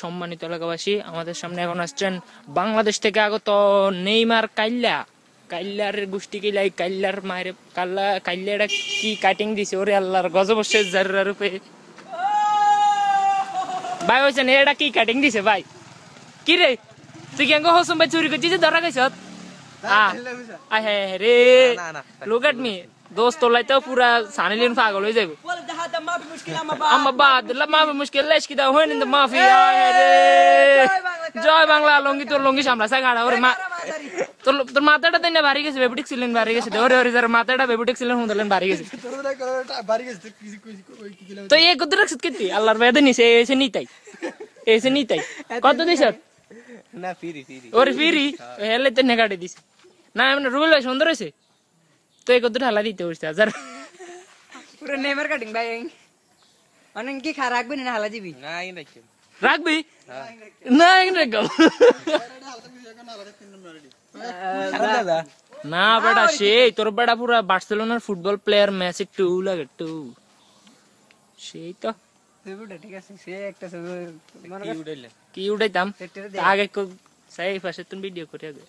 সম্মানিত এলাকাবাসী আমাদের সামনে এখন আসছেন বাংলাদেশ থেকে আগত নেইমার কাইল্লা। কাইল্লার গোষ্ঠী কিলাই কাইল্লার মায়ের কাল্লা কাইল্লা এটা কি কাটিং দিছে? ওরে আল্লাহর গজব জাররা রূপে। ভাই হয়েছেন এটা কি কাটিং দিছে ভাই? কি রে? তুই কেন হসম ভাই চুরি করছিস ধরা গেছ আয় হ্যাঁ রে। লুক এট মি দোস্ত লাইতে পুরা সানিলিন পাগল হয়ে যাবে ولد هذا ما في مشكله اما اما بعد لا ما في مشكله ليش كده وين انت ما في يا রে জয় বাংলা লঙ্গি তোর লঙ্গি সামলাসা গাড়া ওরে মা তোর তোর মাথাটা তাই না বাড়ি গেছে বেবুটিক ছিলেন বাড়ি গেছে ওরে ওরে যার মাথাটা বেবুটিক ছিলেন হুঁদলেন বাড়ি গেছে তো এই কত রাখছিস কেতি আল্লাহর বেদে নিছে এসে নিতাই এসে নিতাই কত দিছ না ফিরি ফিরি ওরে ফিরি হেলে তেনে কাটে দিছে না এমন রুল ভাই সুন্দর হয়েছে তো এই কত ঢালা দিতে হচ্ছে হাজার পুরো নেমার কাটিং ভাই অনেক কি খা রাখবি না হালা দিবি না এই রাখবি না গাও দাদা না বেটা সেই তোর বেটা পুরা বার্সেলোনার ফুটবল প্লেয়ার মেসি টু লাগে টু সেই তো কি উড়াইলে কি উঠাইতাম। আগে সেই পাশে তুমি ভিডিও করে আগে